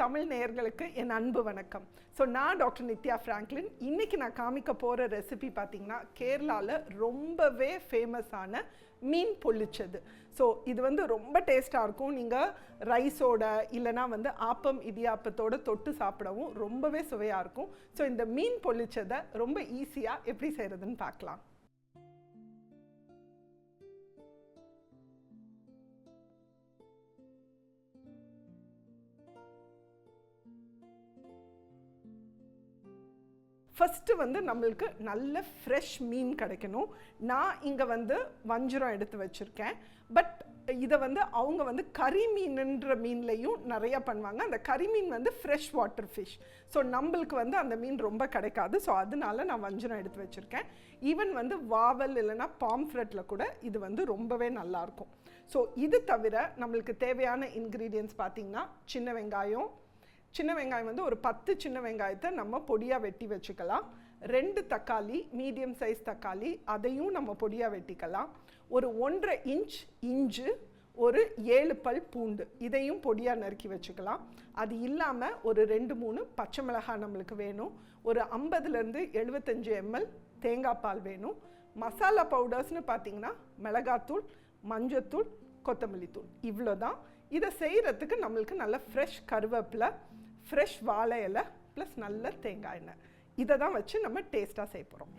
தமிழ் நேயர்களுக்கு என் அன்பு வணக்கம். ஸோ நான் டாக்டர் நித்யா ஃப்ராங்க்லின் இன்றைக்கி நான் காமிக்க போகிற ரெசிபி பார்த்தீங்கன்னா கேரளாவில் ரொம்பவே ஃபேமஸான மீன் பொள்ளிச்சது. ஸோ இது வந்து ரொம்ப டேஸ்ட்டாக இருக்கும். நீங்கள் ரைஸோட இல்லைனா வந்து ஆப்பம் இடியாப்பத்தோட தொட்டு சாப்பிடவும் ரொம்பவே சுவையாக இருக்கும். ஸோ இந்த மீன் பொள்ளிச்சதை ரொம்ப ஈஸியாக எப்படி செய்கிறதுன்னு பார்க்கலாம் ஃபஸ்ட்டு வந்து நம்மளுக்கு நல்ல ஃப்ரெஷ் மீன் கிடைக்கணும். நான் இங்கே வந்து வஞ்சிரம் எடுத்து வச்சுருக்கேன். பட் இதை வந்து அவங்க வந்து கறி மீனுன்ற மீன்லேயும் நிறையா பண்ணுவாங்க. அந்த கறி மீன் வந்து ஃப்ரெஷ் வாட்டர் ஃபிஷ் ஸோ நம்மளுக்கு வந்து அந்த மீன் ரொம்ப கிடைக்காது. ஸோ அதனால நான் வஞ்சிரம் எடுத்து வச்சுருக்கேன். ஈவன் வந்து வாவல் இல்லைன்னா பாம்ஃப்ரெட்டில் கூட இது வந்து ரொம்பவே நல்லாயிருக்கும் ஸோ இது தவிர நம்மளுக்கு தேவையான இன்க்ரீடியன்ஸ் பார்த்திங்கன்னா சின்ன வெங்காயம் சின்ன வெங்காயம் வந்து ஒரு பத்து சின்ன வெங்காயத்தை நம்ம பொடியாக வெட்டி வச்சுக்கலாம். ரெண்டு தக்காளி மீடியம் சைஸ் தக்காளி அதையும் நம்ம பொடியாக வெட்டிக்கலாம். ஒரு ஒன்றரை இன்ச் இஞ்சு ஒரு ஏழு பல் பூண்டு இதையும் பொடியாக நறுக்கி வச்சுக்கலாம். அது இல்லாமல் ஒரு ரெண்டு மூணு பச்சை மிளகாய் நம்மளுக்கு வேணும். ஒரு ஐம்பதுலேருந்து எழுபத்தஞ்சு எம்எல் தேங்காய் பால் வேணும். மசாலா பவுடர்ஸ்னு பார்த்தீங்கன்னா மிளகாத்தூள் மஞ்சத்தூள் கொத்தமல்லி தூள் இவ்வளோ தான் இதை செய்கிறதுக்கு நம்மளுக்கு நல்ல ஃப்ரெஷ் கருவேப்பிலை ஃப்ரெஷ் வாழை இலை ப்ளஸ் நல்ல தேங்காய் எண்ணெய். இதை தான் வச்சு நம்ம டேஸ்ட்டாக செய்ய போகிறோம்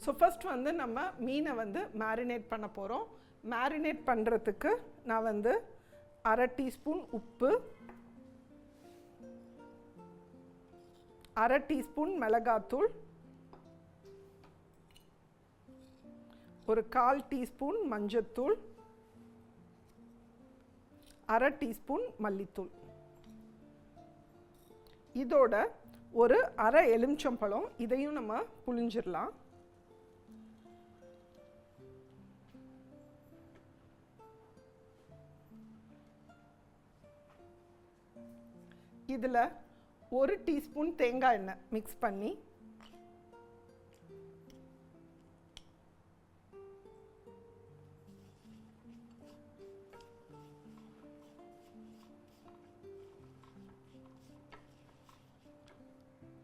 ஸோ ஃபஸ்ட் வந்து நம்ம மீனை வந்து மேரினேட் பண்ண போகிறோம் மேரினேட் பண்ணுறதுக்கு நான் வந்து அரை டீஸ்பூன் உப்பு அரை டீஸ்பூன் மிளகாத்தூள் ஒரு கால் டீஸ்பூன் மஞ்சத்தூள் அரை டீஸ்பூன் மல்லித்தூள். இதோட ஒரு அரை எலுமிச்சம்பழம் இதையும் நம்ம புளிஞ்சிடலாம் இதில் ஒரு டீஸ்பூன் தேங்காய் எண்ணெய் மிக்ஸ் பண்ணி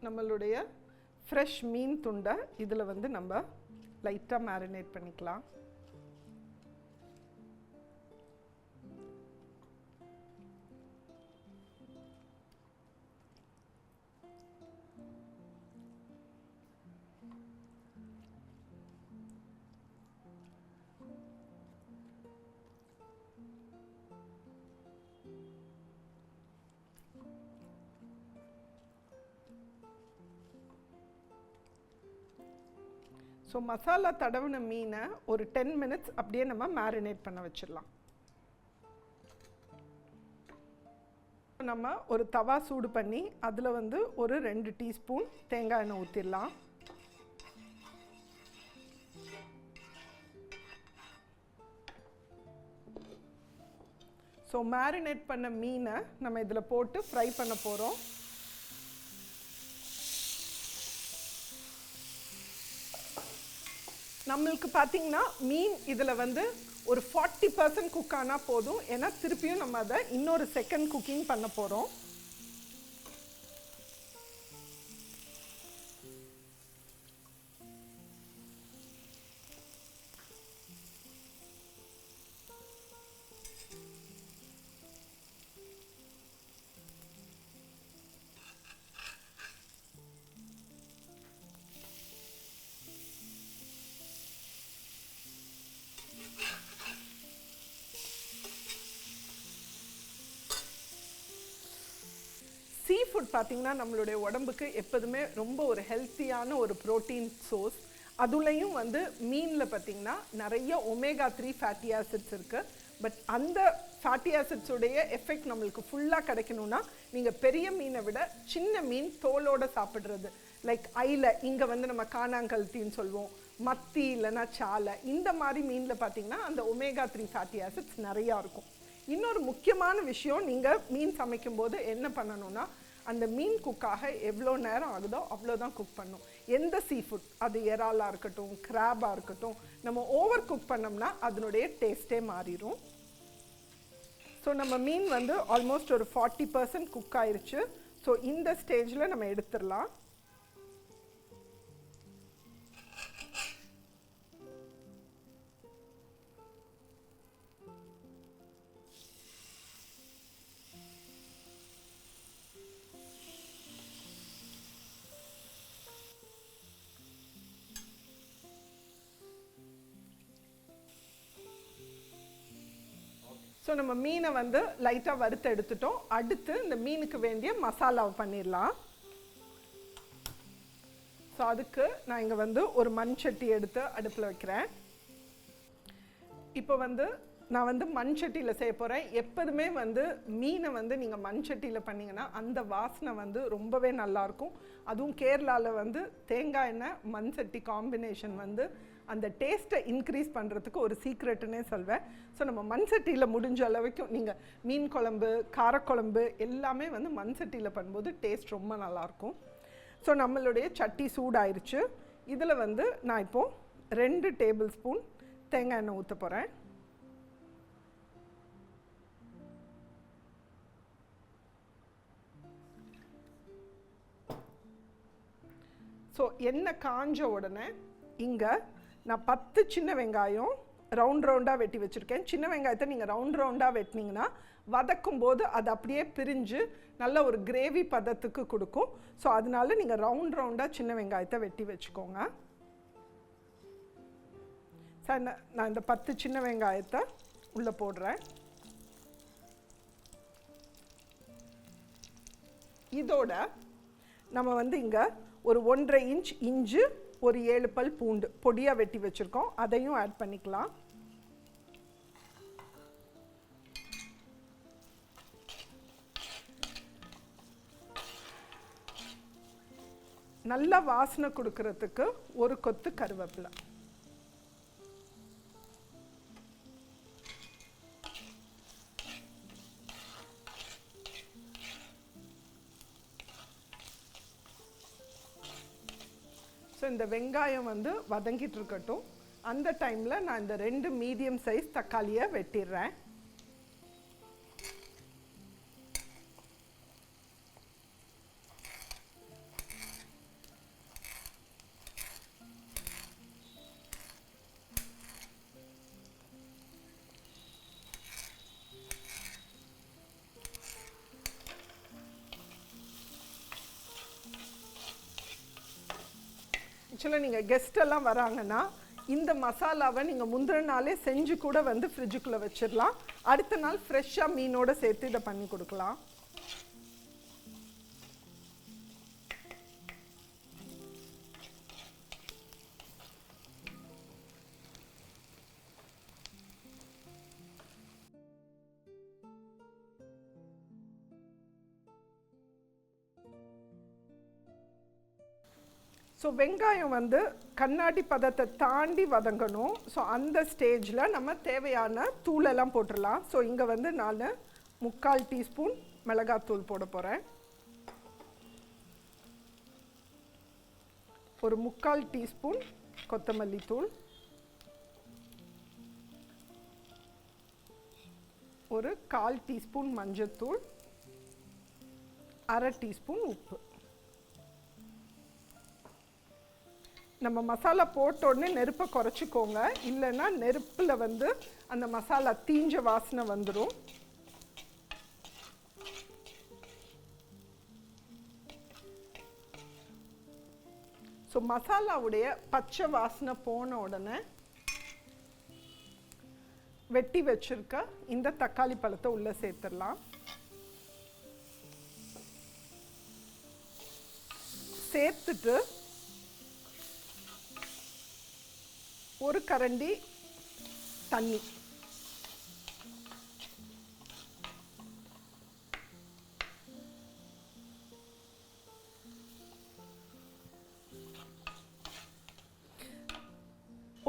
நம்மளுடைய ஃப்ரெஷ் மீன் துண்டை இதில் வந்து நம்ம லைட்டாக மேரினேட் பண்ணிக்கலாம். ஸோ மசாலா தடவின மீனை ஒரு டென் மினிட்ஸ் அப்படியே நம்ம மேரினேட் பண்ண வச்சிடலாம். நம்ம ஒரு தவா சூடு பண்ணி அதில் வந்து ஒரு ரெண்டு டீஸ்பூன் தேங்காய் எண்ணெய் ஊற்றிடலாம் ஸோ மேரினேட் பண்ண மீனை நம்ம இதில் போட்டு ஃப்ரை பண்ண போகிறோம் நம்மளுக்கு பார்த்தீங்கன்னா மீன் இதில் வந்து ஒரு ஃபார்ட்டி பர்சன்ட் குக் ஆனால் போதும். ஏன்னா திருப்பியும் நம்ம அதை இன்னொரு செகண்ட் குக்கிங் பண்ண போகிறோம் ஃபுட் பார்த்திங்கன்னா நம்மளுடைய உடம்புக்கு எப்போதுமே ரொம்ப ஒரு ஹெல்த்தியான ஒரு ப்ரோட்டீன் சோர்ஸ் அதுலேயும் வந்து மீனில் பார்த்திங்கன்னா நிறைய ஒமேகா த்ரீ ஃபேட்டி ஆசிட்ஸ் இருக்குது பட் அந்த ஃபேட்டி ஆசிட்ஸுடைய எஃபெக்ட் நம்மளுக்கு ஃபுல்லாக கிடைக்கணும்னா நீங்கள் பெரிய மீனை விட சின்ன மீன் தோலோடு சாப்பிட்றது. லைக் ஐல இங்கே வந்து நம்ம காணாங்கல்த்தின்னு சொல்லுவோம் மத்தி இல்லைன்னா சாலை இந்த மாதிரி மீனில் பார்த்தீங்கன்னா அந்த ஒமேகா த்ரீ ஃபேட்டி ஆசிட்ஸ் நிறையா இருக்கும். இன்னொரு முக்கியமான விஷயம் நீங்கள் மீன் சமைக்கும்போது என்ன பண்ணணும்னா அந்த மீன் குக்காக எவ்வளோ நேரம் ஆகுதோ அவ்வளோதான் குக் பண்ணும். எந்த சீ ஃபுட் அது இறாலாக இருக்கட்டும் கிராபாக இருக்கட்டும் நம்ம ஓவர் குக் பண்ணோம்னா அதனுடைய டேஸ்ட்டே மாறிடும் ஸோ நம்ம மீன் வந்து ஆல்மோஸ்ட் ஒரு ஃபார்ட்டி பர்சன்ட் குக் ஆயிடுச்சு ஸோ இந்த ஸ்டேஜில் நம்ம எடுத்துடலாம். ஸோ நம்ம மீனை வந்து லைட்டாக வறுத்து எடுத்துட்டோம். அடுத்து இந்த மீனுக்கு வேண்டிய மசாலாவை பண்ணிடலாம். ஸோ அதுக்கு நான் இங்கே வந்து ஒரு மண் சட்டி எடுத்து அடுப்பில் வைக்கிறேன். இப்போ வந்து நான் வந்து மண் சட்டியில் செய்ய போகிறேன் எப்போதுமே வந்து மீனை வந்து நீங்கள் மண் சட்டியில் பண்ணிங்கன்னா அந்த வாசனை வந்து ரொம்பவே நல்லாயிருக்கும் அதுவும் கேரளாவில் வந்து தேங்காய் எண்ணெய் மண் சட்டி காம்பினேஷன் வந்து அந்த டேஸ்ட்டை இன்க்ரீஸ் பண்ணுறதுக்கு ஒரு சீக்ரெட்டுன்னே சொல்வேன். ஸோ நம்ம மண் சட்டியில் முடிஞ்ச அளவுக்கும் நீங்கள் மீன் குழம்பு காரக்குழம்பு எல்லாமே வந்து மண் சட்டியில் பண்ணும்போது டேஸ்ட் ரொம்ப நல்லாயிருக்கும். ஸோ நம்மளுடைய சட்டி சூடாயிருச்சு. இதில் வந்து நான் இப்போது ரெண்டு டேபிள் ஸ்பூன் தேங்காய் எண்ணெய் ஊற்ற போகிறேன் ஸோ எண்ணெய் காஞ்ச உடனே இங்கே நான் பத்து சின்ன வெங்காயம் ரவுண்ட் ரவுண்டாக வெட்டி வச்சுருக்கேன். சின்ன வெங்காயத்தை நீங்கள் ரவுண்ட் ரவுண்டாக வெட்டினீங்கன்னா வதக்கும் போது அது அப்படியே பிரிஞ்சு நல்ல ஒரு கிரேவி பதத்துக்கு கொடுக்கும். ஸோ அதனால நீங்கள் ரவுண்ட் ரவுண்டாக சின்ன வெங்காயத்தை வெட்டி வச்சுக்கோங்க. சார் நான் இந்த பத்து சின்ன வெங்காயத்தை உள்ளே போடுறேன். இதோட நம்ம வந்து இங்கே ஒரு ஒன்றரை இன்ச் இஞ்சு ஒரு ஏழு பல் பூண்டு பொடியாக வெட்டி வச்சுருக்கோம். அதையும் ஆட் பண்ணிக்கலாம். நல்ல வாசனை கொடுக்கறதுக்கு ஒரு கொத்து கருவேப்பிலை. இந்த வெங்காயம் வந்து வதங்கிட்டு இருக்கட்டும். அந்த டைமில் நான் இந்த ரெண்டு மீடியம் சைஸ் தக்காளியை வெட்டிடுறேன். ஆக்சுவலாக நீங்கள் கெஸ்டெல்லாம் வராங்கன்னா இந்த மசாலாவை நீங்கள் முந்தின நாளே செஞ்சு கூட வந்து ஃப்ரிட்ஜுக்குள்ளே வச்சிடலாம். அடுத்த நாள் ஃப்ரெஷ்ஷாக மீனோட சேர்த்து இதை பண்ணி கொடுக்கலாம். ஸோ வெங்காயம் வந்து கண்ணாடி பதத்தை தாண்டி வதங்கணும். ஸோ அந்த ஸ்டேஜில் நம்ம தேவையான தூளெல்லாம் போட்டுடலாம். ஸோ இங்கே வந்து நான் முக்கால் டீஸ்பூன் மிளகாத்தூள் போட போகிறேன் ஒரு முக்கால் டீஸ்பூன் கொத்தமல்லி தூள். ஒரு கால் டீஸ்பூன் மஞ்சத்தூள். அரை டீஸ்பூன் உப்பு. நம்ம மசாலா போட்ட உடனே நெருப்பை குறைச்சிக்கோங்க. இல்லைன்னா நெருப்பில் வந்து அந்த மசாலா தீஞ்ச வாசனை வந்துடும் ஸோ மசாலாவுடைய பச்சை வாசனை போன உடனே வெட்டி வச்சுருக்க இந்த தக்காளி பழத்தை உள்ளே சேர்த்துடலாம். சேர்த்துட்டு ஒரு கரண்டி தண்ணி.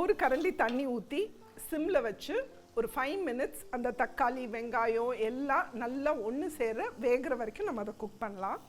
ஒரு கரண்டி தண்ணி ஊற்றி சிம்மில் வச்சு ஒரு ஃபைவ் மினிட்ஸ் அந்த தக்காளி வெங்காயம் எல்லாம் நல்லா ஒன்று சேர வேகிற வரைக்கும் நம்ம அதை குக் பண்ணலாம்.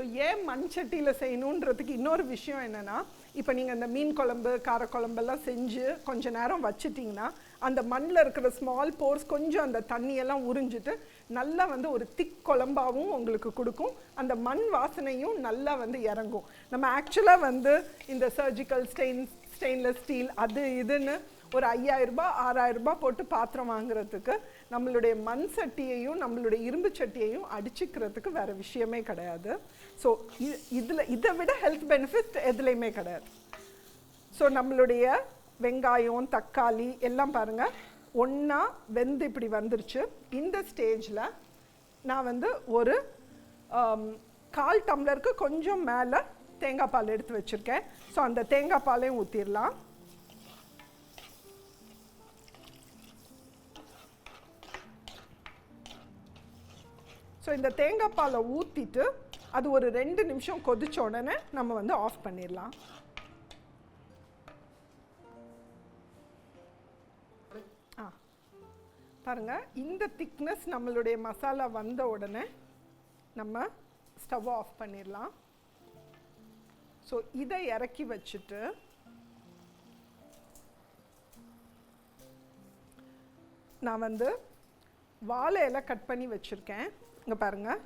ஸோ ஏன் மண் சட்டியில் செய்யணுன்றதுக்கு இன்னொரு விஷயம் என்னென்னா இப்போ நீங்கள் இந்த மீன் குழம்பு காரக்குழம்பெல்லாம் செஞ்சு கொஞ்ச நேரம் வச்சுட்டிங்கன்னா அந்த மண்ணில் இருக்கிற ஸ்மால் போர்ஸ் கொஞ்சம் அந்த தண்ணியெல்லாம் உறிஞ்சிட்டு நல்லா வந்து ஒரு திக் குழம்பாகவும் உங்களுக்கு கொடுக்கும். அந்த மண் வாசனையும் நல்லா வந்து இறங்கும். நம்ம ஆக்சுவலாக வந்து இந்த சர்ஜிக்கல் ஸ்டெயின் ஸ்டெயின்லெஸ் ஸ்டீல் அது இதுன்னு ஒரு ஐயாயிரரூபா ஆறாயிரரூபா ஆறாயிரம் ரூபாய் போட்டு பாத்திரம் வாங்குறதுக்கு நம்மளுடைய மண் சட்டியையும் நம்மளுடைய இரும்பு சட்டியையும் அடிச்சுக்கிறதுக்கு வேற விஷயமே கிடையாது. ஸோ இதில் இதை விட ஹெல்த் பெனிஃபிட் எதுலேயுமே கிடையாது. ஸோ நம்மளுடைய வெங்காயம் தக்காளி எல்லாம் பாருங்கள் ஒன்றா வெந்து இப்படி வந்துருச்சு. இந்த ஸ்டேஜில் நான் வந்து ஒரு கால் டம்ளருக்கு கொஞ்சம் மேலே தேங்காய் பால் எடுத்து வச்சுருக்கேன். ஸோ அந்த தேங்காய் பாலையும் ஊற்றிடலாம் ஸோ இந்த தேங்காய் பாலை ஊற்றிட்டு அது ஒரு ரெண்டு நிமிஷம் கொதிச்ச உடனே நம்ம வந்து ஆஃப் பண்ணிடலாம். ஆ பாருங்க இந்த திக்னஸ் நம்மளுடைய மசாலா வந்த உடனே நம்ம ஸ்டவ் ஆஃப் பண்ணிடலாம். ஸோ இதை இறக்கி வச்சுட்டு நான் வந்து வாழை இலை கட் பண்ணி வச்சுருக்கேன். இங்கே பாருங்கள்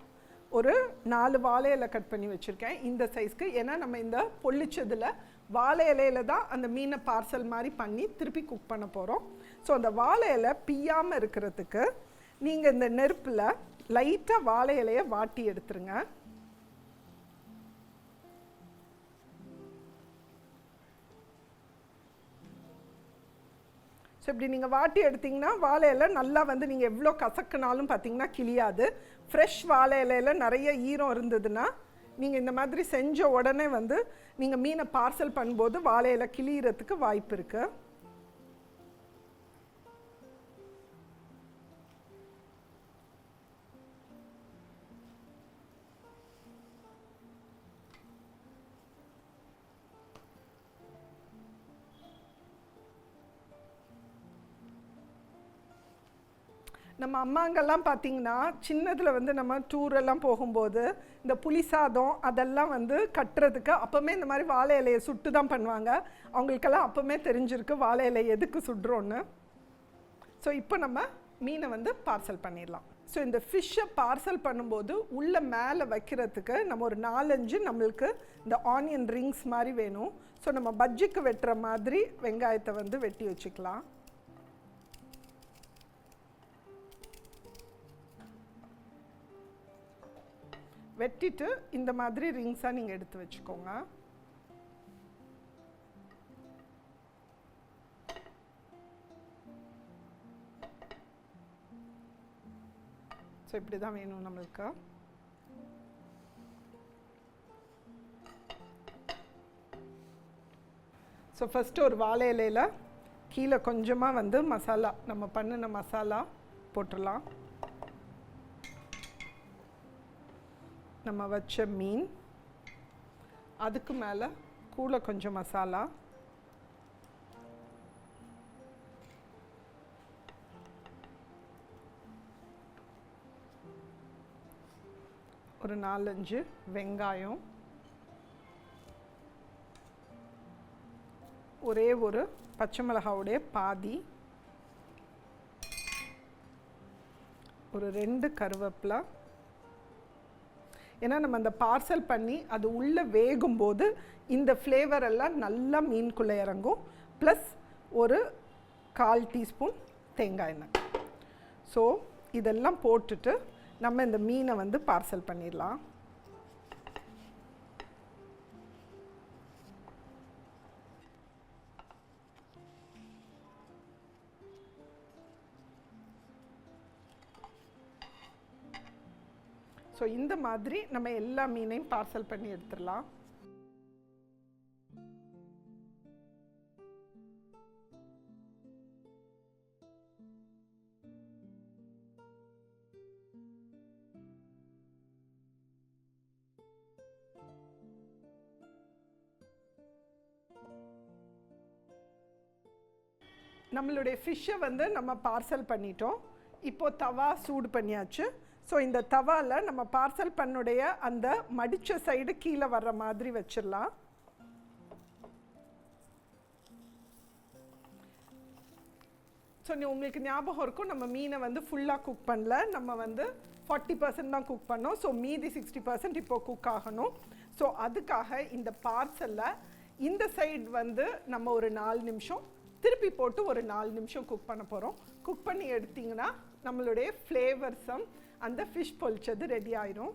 ஒரு நாலு வாழை இலை கட் பண்ணி வச்சுருக்கேன். இந்த சைஸ்க்கு ஏன்னா நம்ம இந்த பொள்ளிச்சதில் வாழை இலையில தான் அந்த மீனை பார்சல் மாதிரி பண்ணி திருப்பி குக் பண்ண போகிறோம் ஸோ அந்த வாழை இலை பியாமல் இருக்கிறதுக்கு நீங்கள் இந்த நெருப்பில் லைட்டாக வாழை இலையை வாட்டி எடுத்துருங்க. ஸோ இப்படி நீங்கள் வாட்டி எடுத்தீங்கன்னா வாழை இலை நல்லா வந்து நீங்கள் எவ்வளோ கசக்குனாலும் பார்த்தீங்கன்னா கிளியாது. ஃப்ரெஷ் வாழை இலையில நிறைய ஈரம் இருந்ததுன்னா நீங்கள் இந்த மாதிரி செஞ்ச உடனே வந்து நீங்கள் மீனை பார்சல் பண்ணும்போது வாழை இலை கிளியறதுக்கு வாய்ப்பு இருக்குது நம்ம அம்மாங்கெல்லாம் பார்த்தீங்கன்னா சின்னதில் வந்து நம்ம டூரெல்லாம் போகும்போது இந்த புளி சாதம் அதெல்லாம் வந்து கட்டுறதுக்கு அப்போவுமே இந்த மாதிரி வாழை இலையை சுட்டு தான் பண்ணுவாங்க. அவங்களுக்கெல்லாம் அப்போவுமே தெரிஞ்சிருக்கு வாழை இலை எதுக்கு சுடுறோன்னு. ஸோ இப்போ நம்ம மீனை வந்து பார்சல் பண்ணிடலாம். ஸோ இந்த ஃபிஷ்ஷை பார்சல் பண்ணும்போது உள்ளே மேலே வைக்கிறதுக்கு நம்ம ஒரு நாலஞ்சு நம்மளுக்கு இந்த ஆனியன் ரிங்ஸ் மாதிரி வேணும். ஸோ நம்ம பஜ்ஜிக்கு வெட்டுற மாதிரி வெங்காயத்தை வந்து வெட்டி வச்சுக்கலாம். வெட்டிட்டு இந்த மாதிரி ரிங்ஸாக நீங்கள் எடுத்து வச்சுக்கோங்க. ஸோ இப்படி தான் வேணும் நம்மளுக்கு. ஸோ ஃபஸ்ட்டு ஒரு வாழை இலையில கீழே கொஞ்சமாக வந்து மசாலா நம்ம பண்ணின மசாலா போட்டுடலாம். நம்ம வச்ச மீன் அதுக்கு மேலே கூட கொஞ்சம் மசாலா ஒரு நாலஞ்சு வெங்காயம் ஒரே ஒரு பச்சை மிளகாவுடைய பாதி ஒரு ரெண்டு கருவேப்பிலை ஏன்னா நம்ம அந்த பார்சல் பண்ணி அது உள்ளே வேகும்போது இந்த ஃப்ளேவர் எல்லாம் நல்லா மீனுக்குள்ளே இறங்கும். ப்ளஸ் ஒரு கால் டீஸ்பூன் தேங்காய் எண்ணெய். ஸோ இதெல்லாம் போட்டுட்டு நம்ம இந்த மீனை வந்து பார்சல் பண்ணிடலாம். ஸோ இந்த மாதிரி நம்ம எல்லா மீனையும் பார்சல் பண்ணி எடுத்துடலாம். நம்மளுடைய ஃபிஷ்ஷை வந்து நம்ம பார்சல் பண்ணிட்டோம். இப்போ தவா சூடு பண்ணியாச்சு. ஸோ இந்த தவால நம்ம பார்சல் பண்ணுடைய அந்த மடிச்ச சைடு கீழே வர்ற மாதிரி வச்சிடலாம். ஸோ நீ உங்களுக்கு ஞாபகம் இருக்கும் நம்ம மீனை வந்து ஃபுல்லாக குக் பண்ணல. நம்ம வந்து ஃபார்ட்டி பர்சன்ட் தான் குக் பண்ணோம். ஸோ மீதி சிக்ஸ்டி பர்சன்ட் இப்போ குக் ஆகணும். ஸோ அதுக்காக இந்த பார்சலில் இந்த சைடு வந்து நம்ம ஒரு நாலு நிமிஷம் திருப்பி போட்டு ஒரு நாலு நிமிஷம் குக் பண்ண போகிறோம் குக் பண்ணி எடுத்திங்கன்னா நம்மளுடைய ஃப்ளேவர்ஸும் அந்த ஃபிஷ் பொழிச்சது ரெடி ஆயிரும்.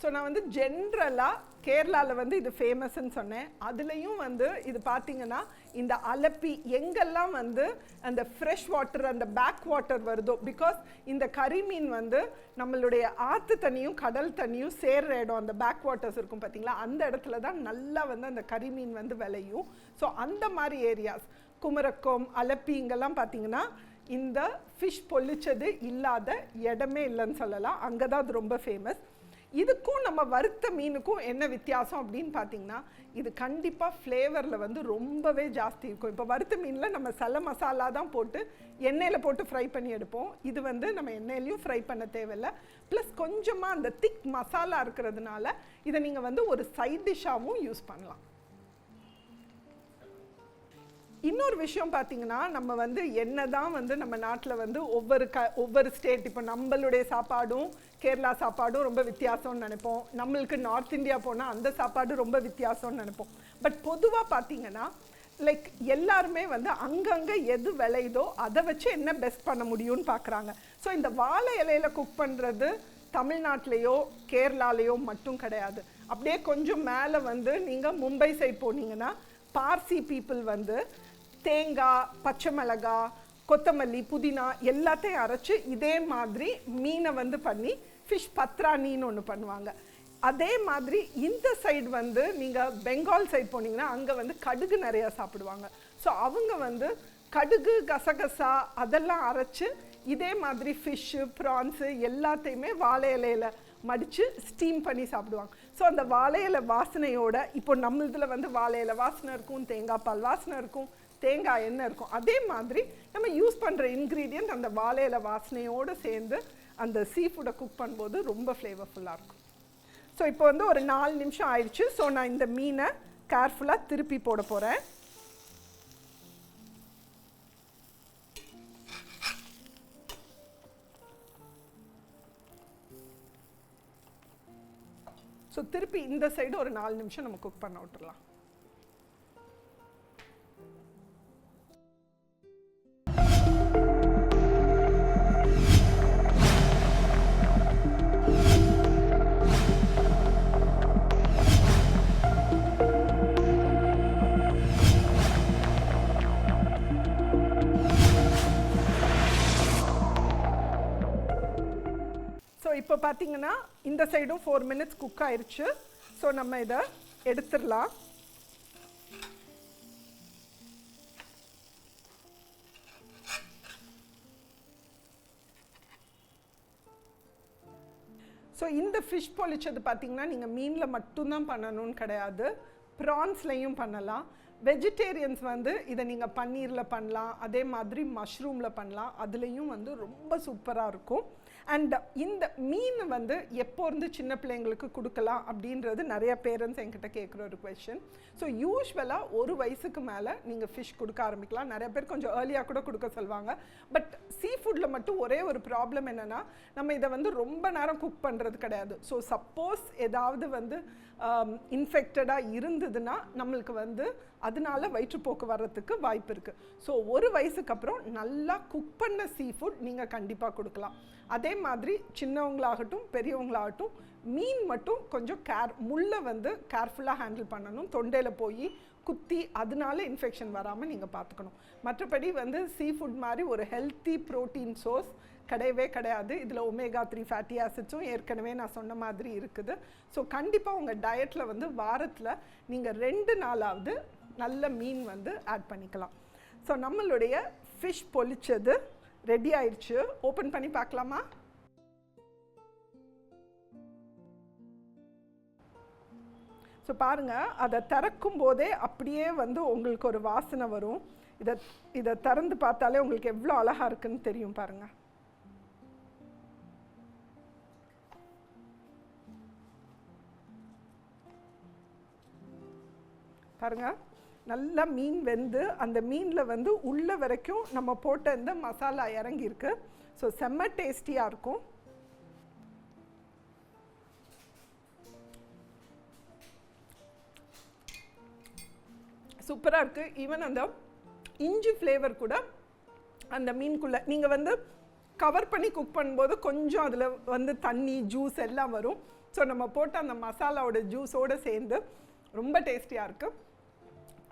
ஸோ நான் வந்து ஜென்ரலாக கேரளாவில் வந்து இது ஃபேமஸ்ன்னு சொன்னேன். அதுலேயும் வந்து இது பார்த்தீங்கன்னா இந்த அலப்பி எங்கெல்லாம் வந்து அந்த ஃப்ரெஷ் வாட்டர் அந்த பேக் வாட்டர் வருதோ பிகாஸ் இந்த கரிமீன் வந்து நம்மளுடைய ஆற்று தண்ணியும் கடல் தண்ணியும் சேர்ற இடம் அந்த பேக் வாட்டர்ஸ் இருக்கும் பார்த்தீங்களா? அந்த இடத்துல தான் நல்லா வந்து அந்த கரிமீன் வந்து விளையும். ஸோ அந்த மாதிரி ஏரியாஸ் குமரக்கோம் அலப்பி இங்கெல்லாம் பார்த்தீங்கன்னா இந்த ஃபிஷ் பொழிச்சது இல்லாத இடமே இல்லைன்னு சொல்லலாம். அங்கே தான் அது ரொம்ப ஃபேமஸ் இதுக்கும் நம்ம வறுத்த மீனுக்கும் என்ன வித்தியாசம் அப்படின்னு பார்த்தீங்கன்னா இது கண்டிப்பாக ஃப்ளேவரில் வந்து ரொம்பவே ஜாஸ்தி இருக்கும். இப்போ வறுத்த மீனில் நம்ம சல மசாலா தான் போட்டு எண்ணெயில் போட்டு ஃப்ரை பண்ணி எடுப்போம். இது வந்து நம்ம எண்ணெயிலையும் ஃப்ரை பண்ண தேவையில்ல. ப்ளஸ் கொஞ்சமாக அந்த திக் மசாலா இருக்கிறதுனால இதை நீங்கள் வந்து ஒரு சைட் டிஷ்ஷாகவும் யூஸ் பண்ணலாம். இன்னொரு விஷயம் பார்த்தீங்கன்னா நம்ம வந்து என்ன தான் வந்து நம்ம நாட்டில் வந்து ஒவ்வொரு க ஒவ்வொரு ஸ்டேட் இப்போ நம்மளுடைய சாப்பாடும் கேரளா சாப்பாடும் ரொம்ப வித்தியாசம்னு நினைப்போம். நம்மளுக்கு நார்த் இந்தியா போனால் அந்த சாப்பாடு ரொம்ப வித்தியாசம்னு நினைப்போம். பட் பொதுவாக பார்த்தீங்கன்னா லைக் எல்லாருமே வந்து அங்கங்கே எது விளையுதோ அதை வச்சு என்ன பெஸ்ட் பண்ண முடியும்னு பார்க்குறாங்க ஸோ இந்த வாழை இலையில குக் பண்ணுறது தமிழ்நாட்டிலையோ கேரளாலேயோ மட்டும் கிடையாது. அப்படியே கொஞ்சம் மேலே வந்து நீங்கள் மும்பை சைட் போனீங்கன்னா பார்சி பீப்புள் வந்து தேங்காய் பச்சை மிளகாய் கொத்தமல்லி புதினா எல்லாத்தையும் அரைச்சி இதே மாதிரி மீனை வந்து பண்ணி ஃபிஷ் பத்ராணின்னு ஒன்று பண்ணுவாங்க. அதே மாதிரி இந்த சைடு வந்து நீங்கள் பெங்கால் சைடு போனீங்கன்னா அங்கே வந்து கடுகு நிறையா சாப்பிடுவாங்க. ஸோ அவங்க வந்து கடுகு கசகசா அதெல்லாம் அரைச்சு இதே மாதிரி ஃபிஷ்ஷு ப்ரான்ஸு எல்லாத்தையுமே வாழை இலையில மடித்து ஸ்டீம் பண்ணி சாப்பிடுவாங்க. ஸோ அந்த வாழை இலை வாசனையோட இப்போ நம்ம இதில் வந்து வாழை இலை வாசனை இருக்கும் தேங்காய் பால் வாசனை இருக்கும் தேங்காய் எண்ணெய் இருக்கும். அதே மாதிரி நம்ம யூஸ் பண்ணுற இன்க்ரீடியன்ட் அந்த வாழை இலை வாசனையோடு சேர்ந்து அந்த சீ ஃபுட்டை குக் பண்ணும்போது ரொம்ப ஃப்ளேவர்ஃபுல்லாக இருக்கும். ஸோ இப்போ வந்து ஒரு நாலு நிமிஷம் ஆயிடுச்சு. ஸோ நான் இந்த மீனை கேர்ஃபுல்லாக திருப்பி போட போகிறேன் ஸோ திருப்பி இந்த சைடு ஒரு நாலு நிமிஷம் நம்ம குக் பண்ண விட்டுறலாம். பார்த்தீங்கன்னா இந்த சைடும் ஃபோர் மினிட்ஸ் குக் ஆயிடுச்சு ஸோ நம்ம இதை எடுத்துடலாம். ஸோ இந்த ஃபிஷ் பொழிச்சது பார்த்தீங்கன்னா நீங்கள் மீனில் மட்டும்தான் பண்ணணும்னு கிடையாது. ப்ரான்ஸ்லையும் பண்ணலாம். வெஜிடேரியன்ஸ் வந்து இதை நீங்கள் பன்னீரில் பண்ணலாம். அதே மாதிரி மஷ்ரூமில் பண்ணலாம். அதுலேயும் வந்து ரொம்ப சூப்பராக இருக்கும். அண்ட் இந்த மீன் வந்து எப்போ இருந்து சின்ன பிள்ளைங்களுக்கு கொடுக்கலாம் அப்படின்றது நிறைய பேரண்ட்ஸ் என்கிட்ட கேட்குற ஒரு கொஷின் ஸோ யூஸ்வலாக ஒரு வயசுக்கு மேலே நீங்கள் ஃபிஷ் கொடுக்க ஆரம்பிக்கலாம். நிறைய பேர் கொஞ்சம் ஏர்லியாக கூட கொடுக்க சொல்லுவாங்க. பட் சீ ஃபுட்டில் மட்டும் ஒரே ஒரு ப்ராப்ளம் என்னென்னா நம்ம இதை வந்து ரொம்ப நேரம் குக் பண்ணுறது கிடையாது. ஸோ சப்போஸ் ஏதாவது வந்து um, இன்ஃபெக்டடாக இருந்ததுன்னா நம்மளுக்கு வந்து அதனால வயிற்றுப்போக்கு வர்றதுக்கு வாய்ப்பு இருக்குது ஸோ ஒரு வயசுக்கு அப்புறம் நல்லா குக் பண்ண சீ ஃபுட் நீங்கள் கண்டிப்பாக கொடுக்கலாம். அதே மாதிரி சின்னவங்களாகட்டும் பெரியவங்களாகட்டும் மீன் மட்டும் கொஞ்சம் கேர் முள்ளை வந்து கேர்ஃபுல்லாக ஹேண்டில் பண்ணணும். தொண்டையில் போய் குத்தி அதனால இன்ஃபெக்ஷன் வராமல் நீங்கள் பார்த்துக்கணும். மற்றபடி வந்து சீ ஃபுட் மாதிரி ஒரு ஹெல்த்தி ப்ரோட்டீன் சோர்ஸ் கிடையவே கிடையாது. இதில் ஒமேகா த்ரீ ஃபேட்டி ஆசிட்ஸும் ஏற்கனவே நான் சொன்ன மாதிரி இருக்குது. ஸோ கண்டிப்பாக உங்கள் டயட்டில் வந்து வாரத்தில் நீங்கள் ரெண்டு நாளாவது நல்ல மீன் வந்து ஆட் பண்ணிக்கலாம். ஸோ நம்மளுடைய ஃபிஷ் பொழிச்சது ரெடி ஆயிடுச்சு ஓப்பன் பண்ணி பார்க்கலாமா? ஸோ பாருங்கள் அதை திறக்கும் போதே அப்படியே வந்து உங்களுக்கு ஒரு வாசனை வரும். இதை இதை திறந்து பார்த்தாலே உங்களுக்கு எவ்வளோ அழகாக இருக்குன்னு தெரியும் பாருங்கள் பாருங்க நல்லா மீன் வெந்து அந்த மீனில் வந்து உள்ள வரைக்கும் நம்ம போட்ட இந்த மசாலா இறங்கியிருக்கு. ஸோ செம்ம டேஸ்டியாக இருக்கும். சூப்பராக இருக்குது ஈவன் அந்த இஞ்சி ஃப்ளேவர் கூட அந்த மீனுக்குள்ளே நீங்கள் வந்து கவர் பண்ணி குக் பண்ணும்போது கொஞ்சம் அதில் வந்து தண்ணி ஜூஸ் எல்லாம் வரும். ஸோ நம்ம போட்டு அந்த மசாலாவோட ஜூஸோடு சேர்ந்து ரொம்ப டேஸ்டியாக இருக்குது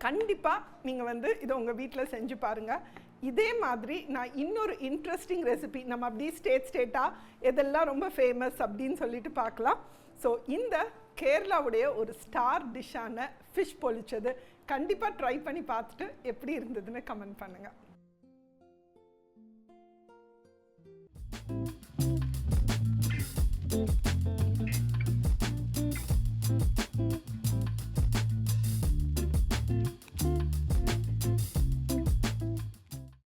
கண்டிப்பாக நீங்கள் வந்து இதை உங்கள் வீட்டில் செஞ்சு பாருங்கள் இதே மாதிரி நான் இன்னொரு இன்ட்ரெஸ்டிங் ரெசிபி நம்ம அப்படியே ஸ்டேட் ஸ்டேட்டாக எதெல்லாம் ரொம்ப ஃபேமஸ் அப்படின்னு சொல்லிட்டு பார்க்கலாம். ஸோ இந்த கேரளாவுடைய ஒரு ஸ்டார் டிஷ்ஷான ஃபிஷ் பொழிச்சது கண்டிப்பாக ட்ரை பண்ணி பார்த்துட்டு எப்படி இருந்ததுன்னு கமெண்ட் பண்ணுங்கள்